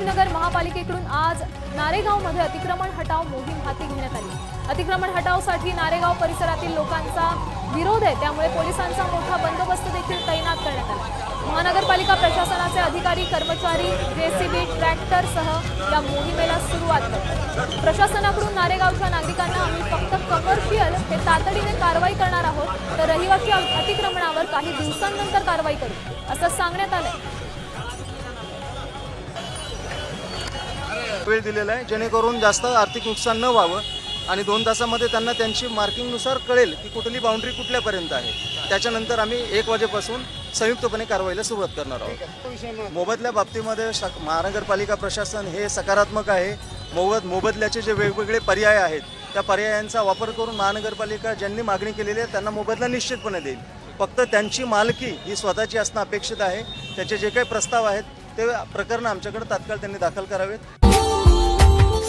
संभाजीनगर महापालिकेकडून आज नारेगावमध्ये अतिक्रमण हटाव मोहीम हाती घेण्यात आली. अतिक्रमण हटावसाठी नारेगाव परिसरातील लोकांचा विरोध आहे. त्यामुळे पोलिसांचा मोठा बंदोबस्त देखील तैनात करण्यात आला. महानगरपालिका प्रशासनाचे अधिकारी कर्मचारी जेसीबी ट्रॅक्टरसह या मोहिमेला सुरुवात करतात. प्रशासनाकडून नारेगावच्या नागरिकांना आम्ही फक्त कमर्शियल हे तातडीने कारवाई करणार आहोत. तर रहिवासी अतिक्रमणावर काही दिवसांनंतर कारवाई करू असं सांगण्यात आलं वेळ दिलेला आहे जेणेकरून जास्त आर्थिक नुकसान न व्हावं आणि दोन तासामध्ये त्यांना त्यांची मार्किंगनुसार कळेल की कुठली बाउंड्री कुठल्यापर्यंत आहे. त्याच्यानंतर आम्ही एक वाजेपासून संयुक्तपणे कारवाईला सुरुवात करणार आहोत. मोबदल्या बाबतीमध्ये महानगरपालिका प्रशासन हे सकारात्मक आहे. मोबद मोबदल्याचे जे वेगवेगळे पर्याय आहेत त्या पर्यायांचा वापर करून महानगरपालिका ज्यांनी मागणी केलेली आहे त्यांना मोबदला निश्चितपणे देईल. फक्त त्यांची मालकी ही स्वतःची असणं अपेक्षित आहे. त्याचे जे काही प्रस्ताव आहेत ते प्रकरण आमच्याकडे तात्काळ त्यांनी दाखल करावेत.